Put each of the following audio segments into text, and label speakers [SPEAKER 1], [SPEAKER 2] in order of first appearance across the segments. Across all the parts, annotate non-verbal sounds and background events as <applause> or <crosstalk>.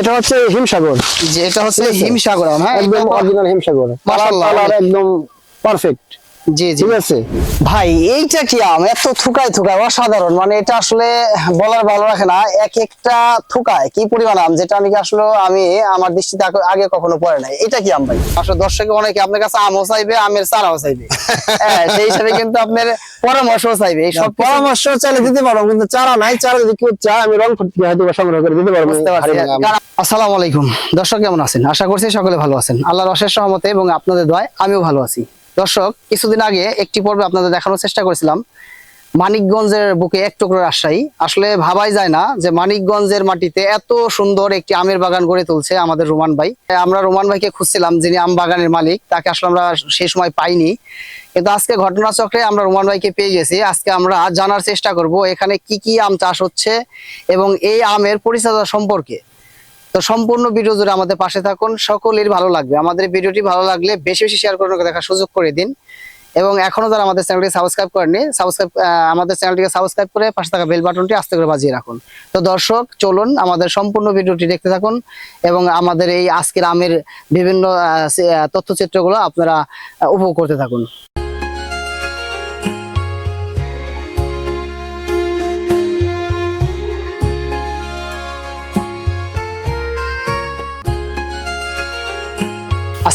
[SPEAKER 1] এটা হচ্ছে হিমসাগর।
[SPEAKER 2] যে এটা হচ্ছে হিমসাগর হ্যাঁ
[SPEAKER 1] একদম অরিজিনাল হিমসাগর।
[SPEAKER 2] মাশাআল্লাহ,
[SPEAKER 1] একদম পারফেক্ট
[SPEAKER 2] জি জি।
[SPEAKER 1] ঠিক আছে?
[SPEAKER 2] ভাই এইটা কি আম? এত থুকায় থুকায় অসাধারণ। মানে এটা আসলে বলার ভালো রাখে না। এক একটা থুকায় কি পরিমাণ আম? যেটা নাকি আসলে আমি আমার দৃষ্টিতে আগে- কখনো পড়ে নাই। এটা কি আম ভাই? আসলে দর্শকে অনেকে আপনার কাছে আমও চাইবে আমের চারাও চাইবে। <laughs> হ্যাঁ সেই হিসাবে কিন্তু আপনার পরামর্শও চাইবে। এই সব
[SPEAKER 1] পরামর্শ চাইলে দিতে পারব কিন্তু চারা নাই চারা যদি কেউ চায় আমি রং হয়তো সংগ্রহ করে দিতে পারব। আম।
[SPEAKER 2] আসসালামু আলাইকুম। দর্শক কেমন আছেন? আশা করছি সকলে ভালো আছেন। আল্লাহর অশেষ সহমতে এবং আপনাদের দয় আমিও ভালো আছি। দর্শক, কিছুদিন আগে একটি পর্বে আপনাদের দেখানোর চেষ্টা করেছিলাম। মানিকগঞ্জের বুকে এক টুকরো রাজশাহী। আসলে ভাবাই যায় না যে মানিকগঞ্জের মাটিতে এত সুন্দর একটি আমের বাগান গড়ে তুলছে আমাদের রোমান ভাই। আমরা রোমান ভাইকে খুঁজছিলাম, যিনি আম বাগানের মালিক। তাকে আসলে আমরা সেই সময় পাইনি। কিন্তু আজকে ঘটনাচক্রে আমরা রোমান ভাইকে পেয়ে গেছি। আজকে আমরা জানার চেষ্টা করব, এখানে কি কি আম চাষ হচ্ছে এবং এই আমের পরিচর্যা সম্পর্কে। তো সম্পূর্ণ ভিডিও জুড়ে আমাদের পাশে থাকুন। সকলের ভালো লাগবে। আমাদের ভিডিওটি ভালো লাগলে বেশি বেশি শেয়ার করে দেখার সুযোগ করে দিন। এবং এখনও যারা আমাদের চ্যানেলটি সাবস্ক্রাইব করেননি সাবস্ক্রাইব আমাদের চ্যানেলটিকে সাবস্ক্রাইব করে পাশে থাকা বেল বাটনটি আস্তে করে বাজিয়ে রাখুন। তো দর্শক, চলুন আমাদের সম্পূর্ণ ভিডিওটি দেখতে থাকুন এবং আমাদের এই আজকের আমের বিভিন্ন তথ্যচিত্রগুলো আপনারা উপভোগ করতে থাকুন।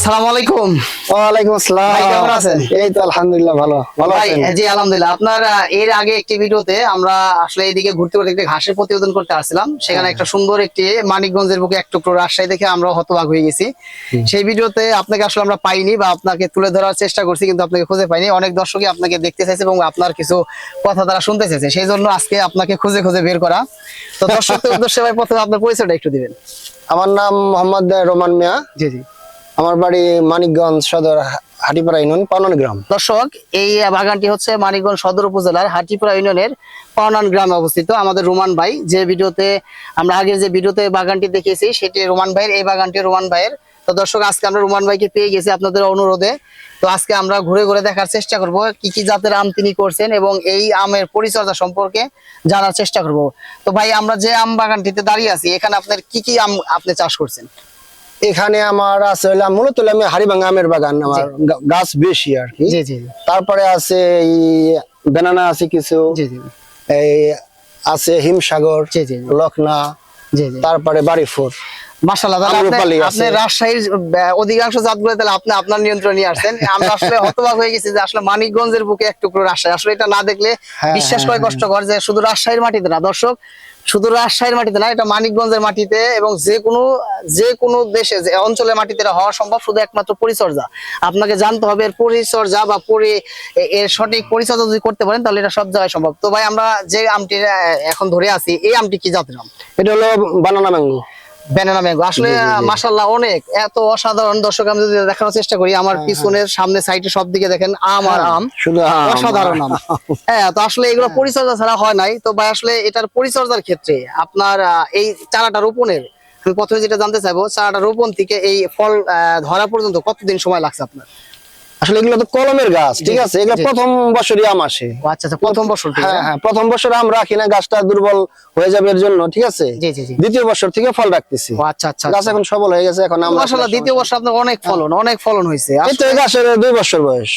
[SPEAKER 2] আসসালামু আলাইকুম।
[SPEAKER 1] ওয়ালাইকুম আসসালাম।
[SPEAKER 2] কেমন আছেন?
[SPEAKER 1] এই তো আলহামদুলিল্লাহ ভালো। ভালো আছেন?
[SPEAKER 2] জি আলহামদুলিল্লাহ আপনার এর আগে একটি ভিডিওতে আমরা আসলে এইদিকে ঘুরতে ঘুরতে একটি ঘাসের প্রতিবেদন করতে আসছিলাম। সেখানে একটা সুন্দর একটি মানিকগঞ্জের বুকে এক টুকরো রাজশাহী দেখে আমরা হতবাক হয়ে গেছি। সেই ভিডিওতে আপনাকে আসলে আমরা পাইনি বা আপনাকে তুলে ধরার চেষ্টা করছি কিন্তু আপনাকে খুঁজে পাইনি। অনেক দর্শকই আপনাকে দেখতে চাইছে এবং আপনার কিছু কথা তারা শুনতে চাইছে। সেই জন্য আজকে আপনাকে খুঁজে খুঁজে বের করা। তো দর্শকদের <laughs> উদ্দেশ্যে ভাই প্রথমে আপনার পরিচয়টা একটু দিবেন।
[SPEAKER 1] আমার নাম মোহাম্মদ রোমান মিয়া।
[SPEAKER 2] জি জি।
[SPEAKER 1] আমার বাড়ি মানিকগঞ্জ সদর হাটিপাড়া ইউনিয়ন পানন গ্রাম।
[SPEAKER 2] দর্শক, এই বাগানটি হচ্ছে মানিকগঞ্জ সদর উপজেলার হাটিপুরা ইউনিয়নের পাওনান গ্রামে অবস্থিত। আমাদের রোমান ভাই যে ভিডিওতে, আমরা আগের যে ভিডিওতে বাগানটি দেখিয়েছি, সেটি রোমান ভাইয়ের, এই বাগানটি রোমান ভাইয়ের। তো দর্শক, আজকে আমরা রোমান ভাইকে পেয়ে গেছি আপনাদের অনুরোধে। তো আজকে আমরা ঘুরে ঘুরে দেখার চেষ্টা করব, কি কি জাতের আম তিনি করছেন এবং এই আমের পরিচর্যা সম্পর্কে জানার চেষ্টা করব। তো ভাই, আমরা যে আম বাগানটিতে দাঁড়িয়ে আছি, এখানে আপনার কি কি আম আপনি চাষ করছেন?
[SPEAKER 1] এখানে আমার আছে মূলত আমি হাড়িভাঙ্গা আমের বাগান আমার গাছ বেশি আর কি। তারপরে আছে এই বেনানা আছে কিছু এই আছে হিমসাগর। লখনা তারপরে বাড়িফুর।
[SPEAKER 2] মাশাআল্লাহ তাহলে আপনি- রাজশাহীর আহ, অধিকাংশ জাতগুলো তাহলে আপনি আপনার নিয়ন্ত্রণে নিয়ে আসছেন। আমরা আসলে হতবাক হয়ে গেছি যে আসলে মানিকগঞ্জের বুকে এক টুকরো রাজশাহী। আসলে এটা না দেখলে
[SPEAKER 1] হ্যাঁ,
[SPEAKER 2] বিশ্বাস
[SPEAKER 1] হ্যাঁ,
[SPEAKER 2] করে কষ্টকর যে শুধু রাজশাহীর মাটিতে না। দর্শক শুধু রাজশাহীর মাটিতে না, এটা মানিকগঞ্জের মাটিতে এবং যে কোনো যে কোনো দেশে, যে অঞ্চলের মাটিতে এটা হওয়া সম্ভব, শুধু একমাত্র পরিচর্যা। আপনাকে জানতে হবে এর পরিচর্যা বা পরি এর সঠিক পরিচর্যা যদি করতে পারেন, তাহলে এটা সব জায়গায় সম্ভব। তো ভাই, আমরা যে আমটি এখন ধরে আছি, এই আমটি কি জাতের আম?
[SPEAKER 1] এটা হলো বানানা ম্যাঙ্গো।
[SPEAKER 2] ব্যানানা ম্যাঙ্গো আসলে। মাশাল্লাহ অনেক। এত অসাধারণ দর্শক আমি যদি দেখানোর চেষ্টা করি আমার পিছনের সামনে সাইডে সব দিকে দেখেন আম আর আম। অসাধারণ আম। হ্যাঁ তো আসলে এগুলো পরিচর্যা ছাড়া হয় নাই। তো ভাই আসলে এটার পরিচর্যার ক্ষেত্রে আপনার এই চারাটা রোপণের আমি প্রথমে যেটা জানতে চাইব চারাটা রোপণ থেকে এই ফল আহ, ধরা পর্যন্ত কতদিন সময় লাগছে আপনার?
[SPEAKER 1] আসলে এগুলো তো কলমের গাছ ঠিক আছে? এগুলো প্রথম বছরই আম আসে।
[SPEAKER 2] আচ্ছা আচ্ছা প্রথম বছর
[SPEAKER 1] হ্যাঁ হ্যাঁ? প্রথম বছর আম রাখি না গাছটা দুর্বল হয়ে যাবে এর জন্য ঠিক আছে? দ্বিতীয় বছর থেকে ফল রাখতেছি।
[SPEAKER 2] আচ্ছা আচ্ছা
[SPEAKER 1] গাছ এখন সবল হয়ে গেছে এখন আম
[SPEAKER 2] মাশাল্লাহ দ্বিতীয় বছর আপনার অনেক ফলন অনেক ফলন হয়েছে
[SPEAKER 1] এই তো গাছের দুই বছর বয়স।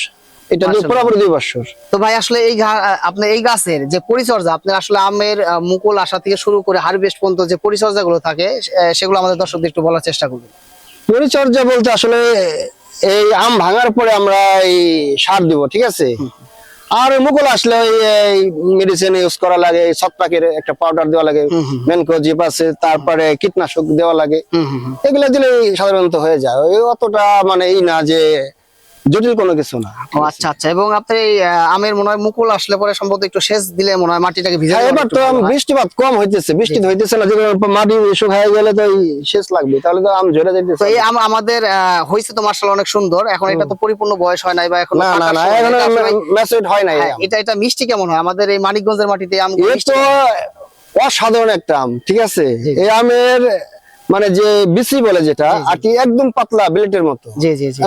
[SPEAKER 1] এটা পুরোপুরি দুই বছর।
[SPEAKER 2] তো ভাই আসলে এই আপনি এই গাছের যে পরিচর্যা আপনার আসলে আমের মুকুল আসা থেকে শুরু করে হারভেস্ট পর্যন্ত যে পরিচর্যা গুলো থাকে সেগুলো আমাদের দর্শকদের একটু বলার চেষ্টা করবেন।
[SPEAKER 1] পরিচর্যা বলতে আসলে এই আম ভাঙার পরে আমরা এই সার দিব ঠিক আছে? আর মুকুল আসলে ওই এই মেডিসিন ইউজ করা লাগে ছত্রাকের একটা পাউডার দেওয়া লাগে মেনকো জিপ আছে তারপরে কীটনাশক দেওয়া লাগে। এগুলা দিলে সাধারণত হয়ে যায়। ওই অতটা মানে এই না যে জটিল কোনো কিছু না।
[SPEAKER 2] ও আচ্ছা আচ্ছা। এবং আপনার এই আমের মনে হয় মুকুল আসলে পরে সম্ভবত একটু সেচ দিলে মনে হয় মাটিটাকে ভিজে
[SPEAKER 1] হ্যাঁ,
[SPEAKER 2] দেওয়া
[SPEAKER 1] এবার তো
[SPEAKER 2] ভালো
[SPEAKER 1] বৃষ্টিপাত কম হইতেছে বৃষ্টি হইতেছে না যেগুলো মাটি শুকায় গেলে তো এই সেচ লাগবে তাহলে তো আম ঝরে
[SPEAKER 2] তো
[SPEAKER 1] যাইতেছে।
[SPEAKER 2] এই আম আমাদের হয়েছে তো মার্শাল অনেক সুন্দর এখন এটা তো পরিপূর্ণ বয়স হয় নাই বা এখন
[SPEAKER 1] না না না এখন ম্যাচুরেট হয় না এই আম।
[SPEAKER 2] এটা এটা মিষ্টি কেমন হয়? আমাদের এই মানিকগঞ্জের মাটিতে আম
[SPEAKER 1] তো অসাধারণ একটা আম ঠিক আছে? এই আমের মানে যে বিচি বলে যেটা আটি একদম পাতলা ব্লেটের মতো।
[SPEAKER 2] জি জি জি।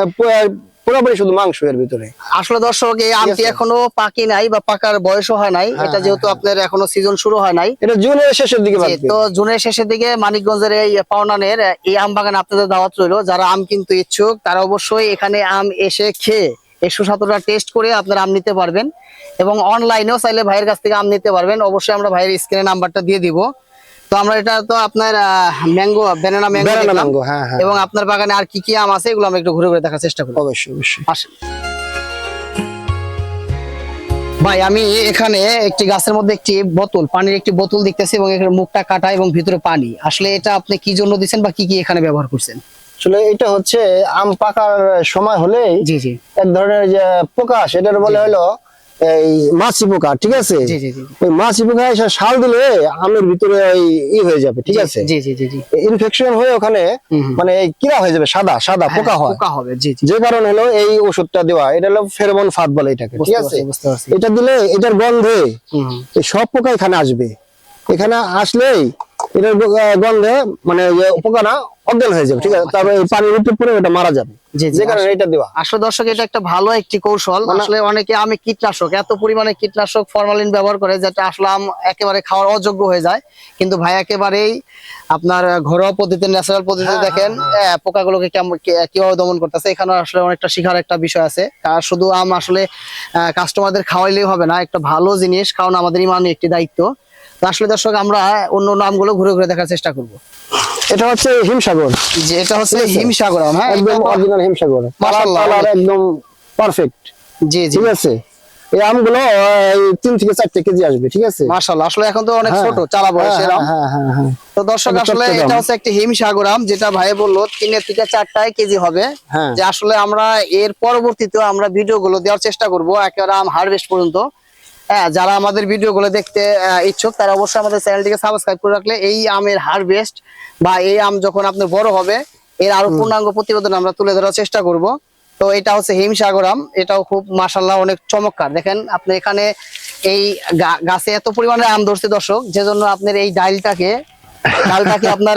[SPEAKER 1] পুরোপুরি শুধু মাংস এর ভিতরে।
[SPEAKER 2] আসলে দর্শক এই আমটি এখনও পাকি নাই বা পাকার বয়সও হয় নাই?
[SPEAKER 1] হ্যাঁ,
[SPEAKER 2] এটা যেহেতু আপনার এখনও সিজন শুরু হয় নাই।
[SPEAKER 1] এটা জুনের শেষের দিকে
[SPEAKER 2] তো জুনের শেষের দিকে মানিকগঞ্জের এই পাওনানের এই আম বাগান আপনাদের দাওয়াত রইল। যারা আম কিন্তু ইচ্ছুক তারা অবশ্যই এখানে আম এসে খেয়ে এই সুস্বাদুটা টেস্ট করে আপনারা আম নিতে পারবেন। এবং অনলাইনেও চাইলে ভাইয়ের কাছ থেকে আম নিতে পারবেন। অবশ্যই আমরা ভাইয়ের স্ক্রিনে নাম্বারটা দিয়ে দিব। তো আমরা এটা তো আপনার ম্যাঙ্গো ব্যানানা ম্যাঙ্গো
[SPEAKER 1] হ্যাঁ, হ্যাঁ।
[SPEAKER 2] এবং আপনার বাগানে আর কি কি আম আছে এগুলো আমরা একটু ঘুরে ঘুরে দেখার চেষ্টা করব
[SPEAKER 1] অবশ্যই অবশ্যই।
[SPEAKER 2] আসেন। ভাই আমি এখানে একটি গাছের মধ্যে একটি বোতল পানির একটি বোতল দেখতেছি এবং এখানে মুখটা কাটা এবং ভিতরে পানি। আসলে এটা আপনি কি জন্য দিচ্ছেন বা কি কি এখানে ব্যবহার করছেন?
[SPEAKER 1] আসলে এটা হচ্ছে আম পাকার সময় হলেই
[SPEAKER 2] জি জি।
[SPEAKER 1] এক ধরনের যে পোকা আসে এটার বলে হলো এই মাছি পোকা ঠিক আছে? ওই মাছি পোকা এসে শাল দিলে আমের ভিতরে ওই ই হয়ে যাবে ঠিক আছে? ইনফেকশন হয়ে ওখানে। মানে এই কিরা হয়ে যাবে সাদা সাদা পোকা
[SPEAKER 2] হ্যাঁ,
[SPEAKER 1] হয়
[SPEAKER 2] পোকা হবে জি
[SPEAKER 1] যে কারণ হলো এই ওষুধটা দেওয়া এটা হলো ফেরোমন ফাঁদ বলে এটাকে ঠিক আছে? এটা দিলে এটার গন্ধে। সব পোকা এখানে আসবে। এখানে আসলেই এটার গন্ধে মানে পোকাটা অজ্ঞান হয়ে যাবে ঠিক আছে? তারপরে পানির উপরে পরে ওটা মারা যাবে। যে কারণে এটা দেওয়া।
[SPEAKER 2] আসলে দর্শক এটা একটা ভালো একটি কৌশল।
[SPEAKER 1] মানে-
[SPEAKER 2] আসলে অনেকে আমি কীটনাশক এত পরিমাণে কীটনাশক ফরমালিন ব্যবহার করে যেটা আসলে আম একেবারে খাওয়ার অযোগ্য হয়ে যায়। কিন্তু ভাই একেবারেই আপনার ঘরোয়া পদ্ধতিতে ন্যাচারাল পদ্ধতিতে
[SPEAKER 1] হ্যাঁ,
[SPEAKER 2] দেখেন আহ, পোকাগুলোকে কেমন- কীভাবে দমন করতেছে এখানে আসলে অনেকটা শিখার একটা বিষয় আছে। আর শুধু আম আসলে কাস্টমারদের খাওয়াইলেই হবে না একটা ভালো জিনিস কারণ আমাদের ইমানই একটি দায়িত্ব। আসলে দর্শক আমরা অন্য নামগুলো ঘুরে ঘুরে দেখার চেষ্টা করব।
[SPEAKER 1] এটা হচ্ছে হিমসাগর।
[SPEAKER 2] যে এটা হচ্ছে হিমসাগর হ্যাঁ
[SPEAKER 1] একদম অরিজিনাল হিমসাগর।
[SPEAKER 2] মাশাআল্লাহ,
[SPEAKER 1] একদম পারফেক্ট
[SPEAKER 2] জি জি।
[SPEAKER 1] ঠিক আছে? এই আমগুলো তিন থেকে চারটে কেজি আসবে ঠিক আছে?
[SPEAKER 2] মাশাআল্লাহ আসলে এখন তো অনেক
[SPEAKER 1] হ্যাঁ,
[SPEAKER 2] ছোট চারা বয়সের আম
[SPEAKER 1] হ্যাঁ হ্যাঁ
[SPEAKER 2] তো দর্শক আসলে এটা হচ্ছে একটি হিমসাগর আম যেটা ভাই বলল তিনের থেকে চারটায় কেজি হবে। যে আসলে আমরা এর পরবর্তীতে আমরা ভিডিও গুলো দেওয়ার চেষ্টা করব একেবারে আম হারভেস্ট পর্যন্ত। হ্যাঁ যারা আমাদের ভিডিও গুলো দেখতে ইচ্ছুক তারা অবশ্যই আমাদের চ্যানেলটিকে সাবস্ক্রাইব করে রাখলে এই আমের হারভেস্ট বা এই আম যখন আপনার বড় হবে এর আরও পূর্ণাঙ্গ প্রতিবেদন আমরা তুলে ধরার চেষ্টা করব। তো এটা হচ্ছে হিমসাগর আম এটাও খুব মাসাল্লাহ অনেক চমৎকার। দেখেন আপনি এখানে এই গাছে এত পরিমাণে আম ধরছে দর্শক যে জন্য আপনার এই ডাইলটাকে ডালটাকে আপনার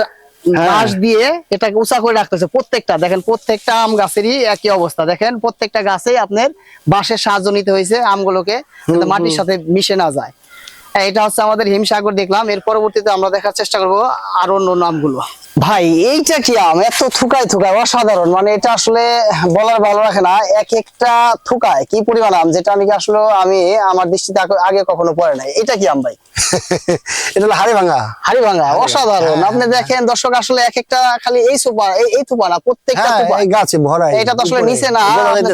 [SPEAKER 2] বাঁশ দিয়ে এটাকে উঁচা করে রাখতেছে প্রত্যেকটা। দেখেন প্রত্যেকটা আম গাছেরই একই অবস্থা। দেখেন প্রত্যেকটা গাছে আপনার বাঁশের সাহায্য নিতে হয়েছে আমগুলোকে মাটির সাথে মিশে না যায়। হ্যাঁ, এটা হচ্ছে আমাদের হিমসাগর দেখলাম। এর পরবর্তীতে আমরা দেখার চেষ্টা করব আর অন্য নামগুলো ভাই এইটা কি আম? এত থুকায় থুকায় অসাধারণ। মানে এটা আসলে বলার ভালো রাখে না। এক একটা থুকায় কি পরিমাণ আম যেটা নাকি আসলে আমি আমার দৃষ্টিতে আগে- কখনো পড়ে নাই। এটা কি আম ভাই? <laughs>
[SPEAKER 1] এটা হলো হাড়ি ভাঙা
[SPEAKER 2] হাড়িভাঙ্গা অসাধারণ।
[SPEAKER 1] হ্যাঁ,
[SPEAKER 2] আপনি দেখেন দর্শক আসলে এক একটা খালি এই সোপা এই- থোপা না প্রত্যেকটা
[SPEAKER 1] হ্যাঁ
[SPEAKER 2] থোপা।
[SPEAKER 1] গাছে ভরা
[SPEAKER 2] এটা তো আসলে নিচে না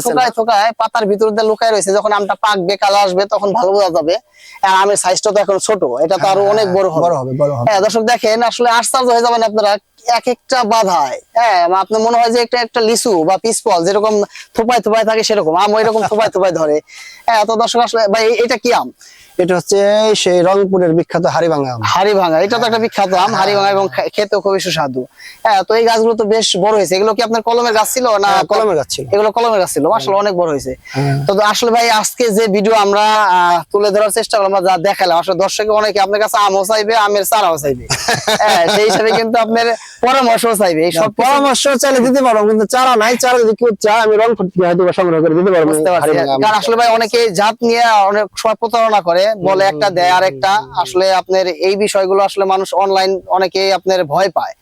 [SPEAKER 2] থোকায় থোকায় পাতার ভিতর দিয়ে লুকায় রয়েছে। যখন আমটা পাকবে কালো আসবে তখন ভালো বোঝা যাবে। আর আমের সাইজটা তো এখন ছোট। এটা তো আরও
[SPEAKER 1] হ্যাঁ,
[SPEAKER 2] অনেক বড় হবে।
[SPEAKER 1] বড় হবে, বড় হবে।
[SPEAKER 2] হ্যাঁ দর্শক দেখেন আসলে আশ্চর্য হয়ে যাবেন আপনারা এক একটা বাধায় হ্যাঁ আপনার মনে হয় যে একটা একটা লিচু বা পিসপল যেরকম থোপায় থোপায় থাকে সেরকম, আম ওইরকম থোপায় থোপায় ধরে। হ্যাঁ তো দর্শক আসলে ভাই এটা কি আম?
[SPEAKER 1] এটা হচ্ছে সেই রংপুরের বিখ্যাত হাড়ি ভাঙা আম।
[SPEAKER 2] হাড়ি ভাঙা এটা তো একটা বিখ্যাত আম হাড়ি ভাঙা এবং খেতেও খুবই সুস্বাদু। হ্যাঁ তো এই গাছগুলো তো বেশ বড় হয়েছে। এগুলো কি আপনার কলমের গাছ ছিল না
[SPEAKER 1] হ্যাঁ, কলমের গাছ ছিল।
[SPEAKER 2] এগুলো কলমের গাছ ছিল? আসলে অনেক বড় হয়েছে।
[SPEAKER 1] হ্যাঁ।
[SPEAKER 2] তো আসলে ভাই আজকে যে ভিডিও আমরা তুলে ধরার চেষ্টা করলাম যা দেখালাম আসলে দর্শকে অনেকে আপনার কাছে আমও চাইবে আমের চারাও চাইবে। <laughs> হ্যাঁ সেই হিসাবে কিন্তু আপনার পরামর্শও চাইবে। এই সব
[SPEAKER 1] পরামর্শ চাইলে দিতে পারব কিন্তু চারা নাই চারা যদি কেউ চায় আমি রংপুর থেকে হয়তো সংগ্রহ করে দিতে পারব
[SPEAKER 2] কারণ আসলে ভাই অনেকে জাত নিয়ে অনেক সময় প্রতারণা করে বলে একটা দেয় আর একটা আসলে আপনার এই বিষয়গুলো আসলে মানুষ অনলাইন অনেকেই আপনার ভয় পায়।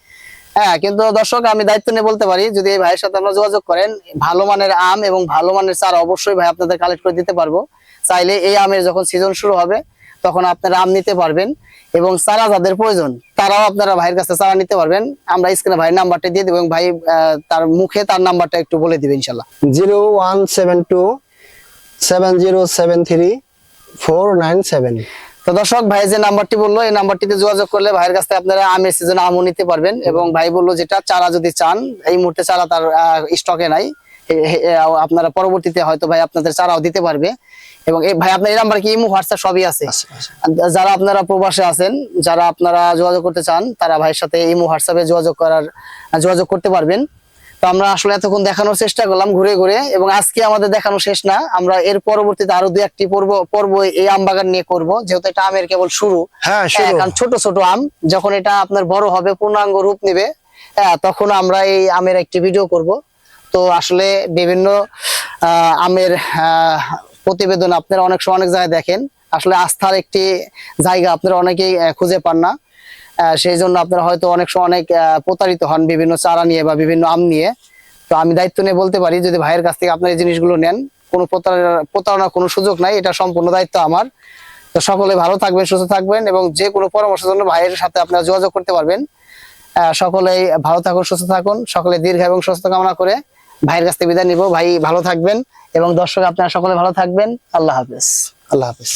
[SPEAKER 2] হ্যাঁ কিন্তু দর্শক, আমি দায়িত্ব নিয়ে বলতে পারি, যদি এই ভাইয়ের সাথে আপনারা যোগাযোগ করেন, ভালো মানের আম এবং ভালো মানের চারা অবশ্যই ভাই আপনাদের কালেক্ট করে দিতে পারব। চাইলে এই আমের যখন সিজন শুরু হবে, তখন আপনারা আম নিতে পারবেন এবং চারা যাদের প্রয়োজন, তারাও আপনারা ভাইয়ের কাছে চারা নিতে পারবেন। আমরা স্ক্রিনে ভাইয়ের নাম্বারটা দিয়ে দেবো এবং ভাই তার মুখে তার নাম্বারটা একটু বলে দিবেন ইনশাল্লাহ।
[SPEAKER 1] Zero one seven two seven zero seven three four nine seven.
[SPEAKER 2] তো দর্শক ভাই যে নাম্বারটি বলল এই নাম্বারটিতে যোগাযোগ করলে ভাইয়ের কাছ থেকে আপনারা আমের সিজনে আমও নিতে পারবেন এবং ভাই বলল যেটা চারা যদি চান এই মুহূর্তে চারা তার স্টকে নাই। আপনারা পরবর্তীতে হয়তো ভাই আপনাদের চারাও দিতে পারবে। এবং এই ভাই আপনার এই নাম্বার কি ইমো হোয়াটসঅ্যাপ সবই আছে? যারা আপনারা প্রবাসে আছেন যারা আপনারা যোগাযোগ করতে চান তারা ভাইয়ের সাথে ইমো হোয়াটসঅ্যাপে যোগাযোগ করার যোগাযোগ করতে পারবেন। তো আমরা আসলে এতক্ষণ দেখানোর চেষ্টা করলাম ঘুরে ঘুরে এবং আজকে আমাদের দেখানো শেষ না। আমরা এর পরবর্তীতে আরও দু একটি পর্ব পর্ব এই আম বাগান নিয়ে করব যেহেতু এটা আমের কেবল শুরু।
[SPEAKER 1] হ্যাঁ,
[SPEAKER 2] হ্যাঁ, কারণ ছোট ছোট আম যখন এটা আপনার বড় হবে পূর্ণাঙ্গ রূপ নেবে হ্যাঁ তখন আমরা এই আমের একটি ভিডিও করব। তো আসলে বিভিন্ন আহ, আমের আহ, প্রতিবেদন আপনারা অনেক সময় অনেক জায়গায় দেখেন। আসলে আস্থার একটি জায়গা আপনারা অনেকেই খুঁজে পান না। সেই জন্য আপনারা হয়তো অনেক সময় অনেক প্রতারিত হন বিভিন্ন চারা নিয়ে বা বিভিন্ন আম নিয়ে। তো আমি দায়িত্ব নিয়ে বলতে পারি, যদি ভাইয়ের কাছ থেকে আপনার এই জিনিসগুলো নেন, কোনো প্রতারণা কোনো সুযোগ নাই, এটা সম্পূর্ণ দায়িত্ব আমার। তো সকলে ভালো থাকবেন, সুস্থ থাকবেন এবং যে কোনো পরামর্শের জন্য ভাইয়ের সাথে আপনারা যোগাযোগ করতে পারবেন। সকলেই ভালো থাকুন, সুস্থ থাকুন, সকলে দীর্ঘ এবং সুস্থ কামনা করে ভাইয়ের কাছ থেকে বিদায় নিব। ভাই ভালো থাকবেন এবং দর্শক আপনারা সকলে ভালো থাকবেন। আল্লাহ হাফেজ।
[SPEAKER 1] আল্লাহ হাফিজ।